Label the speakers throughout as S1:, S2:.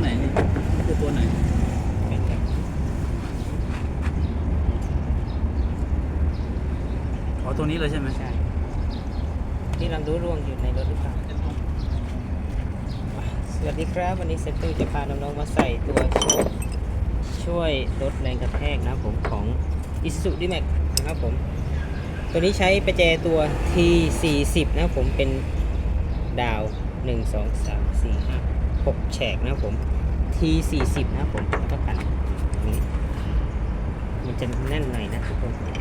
S1: ไหนนี่คือตัวไหนอ๋อตัวนี้เลยใช่ไหม
S2: ใช่ที่ลำรู้ร่วงอยู่ในรถหรือเปล่าสวัสดีครับ วันนี้เซตตู้จะพาน้องๆมาใส่ตัวช่วยช่วยลดแรงกระแทกนะผมของ Isuzu D-Max นะครับผม ตัวนี้ใช้ประแจตัว T40 นะผมเป็นดาว 1 2 3 4 5 กนะครับผม T40 นะครับผมแล้วก็กันตรงนี้มันจะแน่นหน่อยนะทุกคน เหมือนกั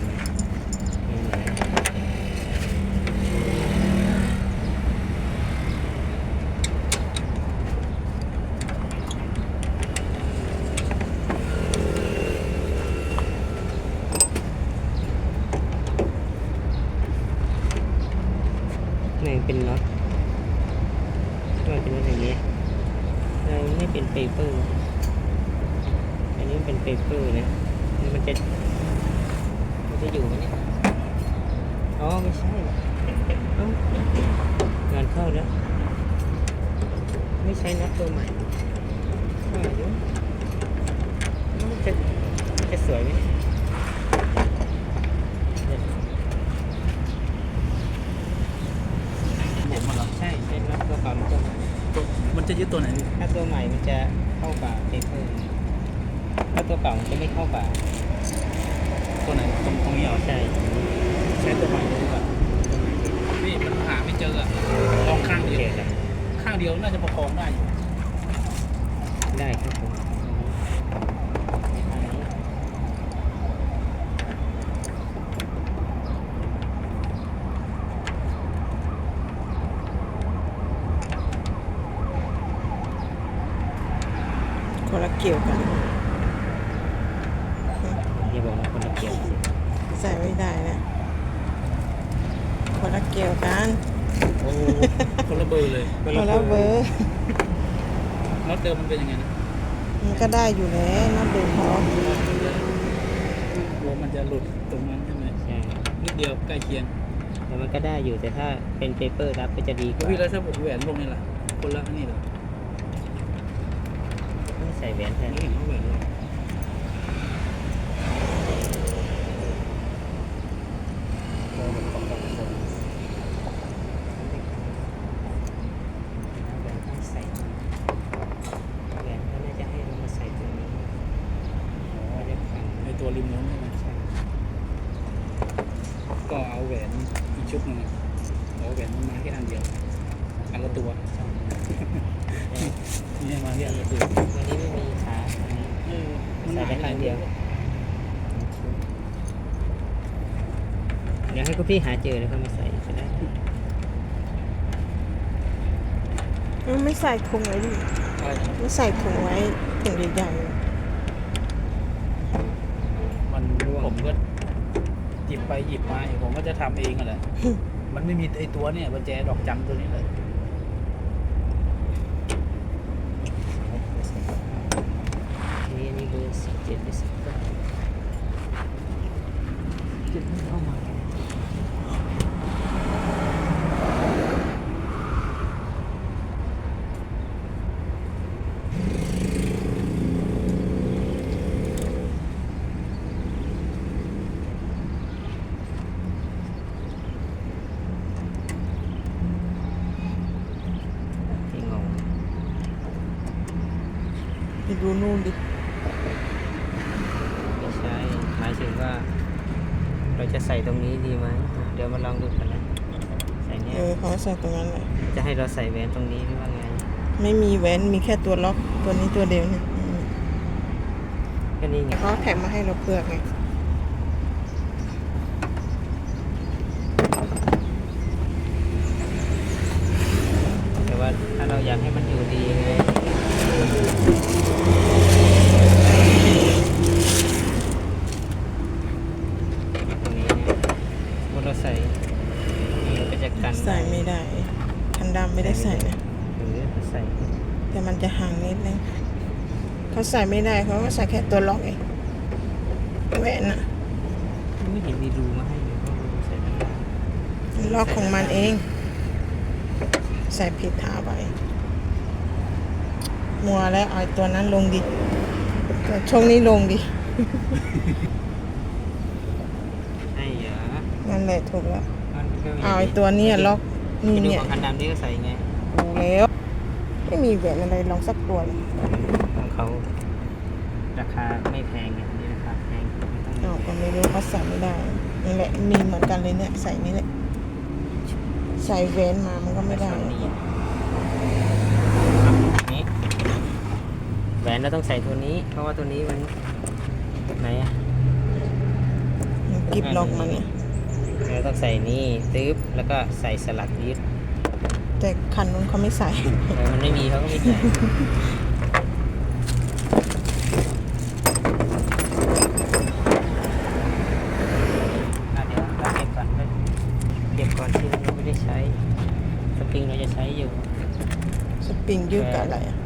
S2: นไม่เหมือนนี่เป็นน็อตมันเป็นอย่างนี้ เป็นเปเปอร์ อันนี้เป็นเปเปอร์นะนี่มันจะ มันจะอยู่ไหมเนี่ย อ๋อ ไม่ใช่องานเข้าแล้ว ไม่ใช่นัดตัวใหม่ว่าอยู่มันจะ มันจะสวยไหมเนี่ย
S1: ผมมันเหรอ
S2: ใช่ใช่นัดตัวเก่ามันตัวใหม่
S1: ตัวมันจะยึดตัวไหนพี่
S2: ถ้าตัวใหม่มันจะเข้ากับเปเปอร์ถ้าตัวเก่ามันจะไม่เข้ากับ
S1: ตัวไหนตรงตรงนี้เหรอ
S2: ใช่
S1: ใช้ตัวใหม่เลยดีกว่าพี่มันหาไม่เจออะลองข้าง
S2: โอ
S1: เดียว
S2: เคครับ
S1: ข้างเดียวน่าจะประคองได้อยู่
S2: ได้ครับผมอันนี้
S3: คนละเกี่ยวกัน
S2: อย่าบอกนะคนละเกี่ยว สิ
S3: ใส่ไม่ได้นะคนละเกี่ยวกัน
S1: โอ้คนละเบอร์เลย
S3: คนละเบอร์
S1: น็อตเดิมมันเป็นยังไงนะ
S3: มันก็ได้อยู่แล้วนับเดิมพอ
S1: กลัวมันจะหลุดตรงนั้นใช่ไหม
S2: ใช่
S1: นิดเดียวใกล้เคียง
S2: แต่มันก็ได้อยู่แต่ถ้าเป็นเปเปอร์รับก็จะดีก
S1: แล้ว
S2: ว่า
S1: พี่แล้วถ้าผมแหวนพวกนี้ล่ะคนละอันนี่เหรอ
S2: ไม่ใส่แหวนแทน
S1: ไม่เห็นว่าแหวนเลย
S2: แหวนให้ใส่แหวนก็น่าจะให้เรามาใส่ตรงนี้ก็จะฟัง
S1: ในตัวริมนู้นใช่ไหม
S2: ใช่
S1: ก็เอาแหวนอีกชุดหนึงอะเอาแหวนมันมาแค่อันเดียวอันละตัวนี่ให้มาแค่อันละตัว
S2: วันนี้ไม่มีขาอันนี้
S1: เออมัน
S2: ใส่
S1: หาย
S2: ได้
S1: ไป
S2: ข้างเดียว เดี๋ยวให้ คุณพี่หาเจอแล้วก็มาใส่ก็ได้
S3: มันไม่ใส่ถุงไว้ดิ
S1: ใช่
S3: ไม่ใส่ถุงไว้ถุงใหญ่
S1: มันผมก็หยิบไปหยิบมาผมก็จะทำเองอะแหละมันไม่มีไอตัวเนี่ยประแจดอกจันตัวนี้เลย
S2: นี่อันนี้เบอร์สิบเจ็ดหรือสิบเก้าจุดไม่เข้ามา ที่งง
S3: ๆ ไปดูนู่นดิ
S2: ไม่ใช่หมายถึงว่า เราจะใส่ตรงนี้ดีไหมเดี๋ยวมาลองดูกันนะใส่เนี่
S3: เอยอเขาใส่ตรงนั้นแหละ
S2: ใจะให้เราใส่แหวนตรงนี้หรือว่าไง
S3: ไม่มีแหวนมีแค่ตัวล็อกตัวนี้ตัวเดียวเนี่ยอืม
S2: ก็นี่ไง
S3: เขาแถมมาให้เราเปลือกไง
S2: แต่ว่าถ้าเราอยากให้มันอยู่ดีไงตรงนี้เนี่ยพอ เราใส่นี่มันก็จะกัน
S3: ใส่ไม่ได้ คันดำไม่ได้ใส่นะ
S2: หรือใส่
S3: แต่มันจะห่างนิดนึงเขาใส่ไม่ได้เขาก็ใส่แค่ตัวล็อกเองแหวนอะ
S2: ไม่เห็นมีรูมาให้เลยก็รูใส่ไม่ได้
S3: ล็อกของมันเอง ใส่ผิดท่าไปมัวแล้วเอาไอ้ตัวนั้นลงดิตัวช่วงนี้ลงดิ
S2: ไอ้เหรอ
S3: นั่นแหละถูกแล้ว
S2: มันก็มี
S3: เอาไอ้ตัวเนี้ล็อก
S2: นี่
S3: นี่
S2: ดู
S3: เนี่ย
S2: ของคันดำนี่ก็ใส่ไง
S3: ดูแล้ว ไม่มีแหวนอะไรลองสักตัวเลย
S2: ของเขาราคาไม่แพงไงนี่ราคาแพงไม่ต้อง
S3: เอาก็ไม่รู้เขาใส่ไม่ได้นี่แหละมีเหมือนกันเลยเนี่ยใส่นี่แหละใส่แหวนมามันก็ไม่ได้
S2: ส่วนนี้นี่แหวนเราต้องใส่ตัวนี้ เพราะว่าตัวนี้มันไหนอะ
S3: มันกิบล็อกมันเนี่ย
S2: เรา ต้องใส่นี่ตึ๊บแล้วก็ใส่สลักยึด
S3: แต่คันนู้นเขาไม่ใส่
S2: เออมันไม่มีเขาก็ไม่ใส่อะเดี๋ยวเราเก็บก่อนไปเก็บก่อนที่เราไม่ได้ใช้ สปริงเราจะใช้อยู่
S3: สปริงยืดกับอะไรอะ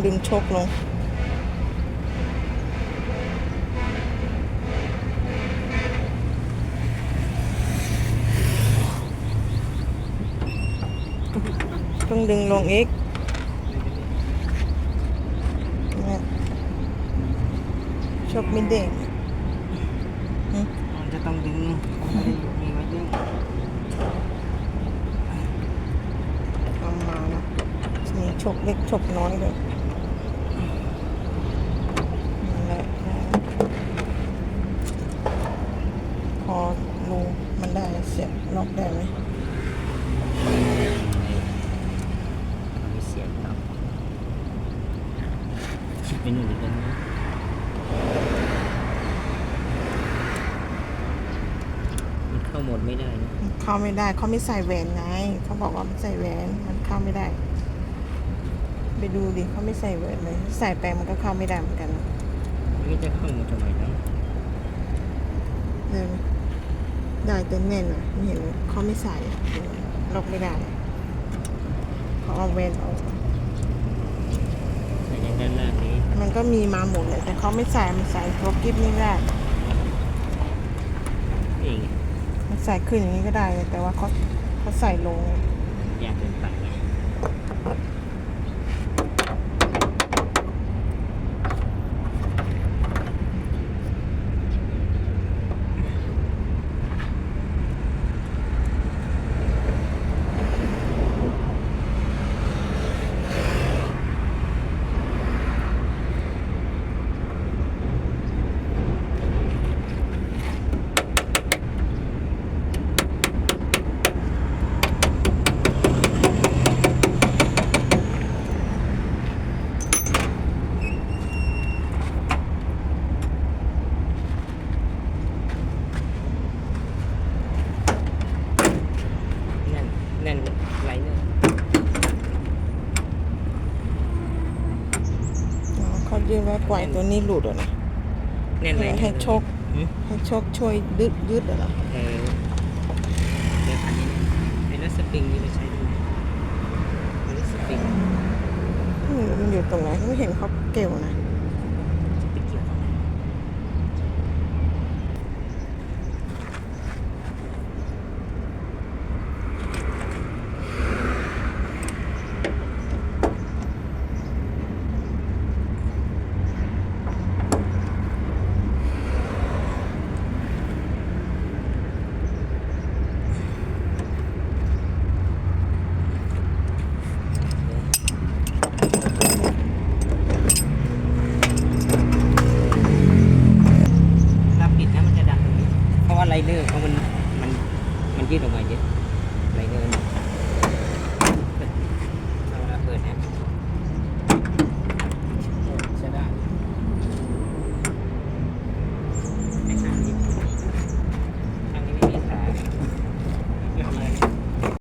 S3: ต้องดึงโชคลง ต้องดึงลงอีกเนี่ยโชคไม่เด้งหึ
S2: มันจะต้องดึงไม่ได้มีไว้ดึง
S3: ทำมานะมีโชคเล็กโชคน้อยเลยนั่นแหละพอรูมันได้เสียบล็อกได้ไหม
S2: มีเสียงครับคิดเป็นหนึ่งกันนะมันเข้าโหมดไม่ได้นะ
S3: เข้าไม่ได้เขาไม่ใส่แหวนไงเขาบอกว่าไม่ใส่แหวนมันเข้าไม่ได้ ไปดูดิเขาไม่ใส่แหวนเลย ใส่ไปมันก็เข้าไม่ได้เหมือนกันนะ
S2: มันก็จะเข้าโหมดทำไมเนาะ
S3: เดินได้แต่แน่นอะไม่เห็นเลยเขาไม่ใส่ล็อกไม่ได้เขาเอาแหวนออก
S2: ใส่อย่างด้านล่างนี้
S3: มันก็มีมาหมดเลยแต่เขาไม่ใส่มันใส่ตัวกิฟนี่ไม่ได้
S2: เอง
S3: มัน ใส่ขึ้นอย่างนี้ก็ได้เลยแต่ว่าเขาเขาใส่ลง
S2: แยกเป็นไปไงแน่นแน่นไหลเนอร์
S3: อ๋อ เขายืนไว้ปล่อยตัวนี้หลุดอะนะ
S2: แน่นไหล
S3: ให้
S2: เนอร์
S3: ให้โชค
S2: หืม
S3: ให้โชคช่วยยืดยืดอะเหรอ
S2: เออเดี๋ยวอันนี้เป็นนัสปริงนี่เราใช้ดูเป็นนัสปริง
S3: อืมมันอยู่ตรงไหนไม่เห็นเขาเกี่ยวนะ
S2: เนอร์เพราะมันมันมันยืดออกมาเยอะไลเนอร์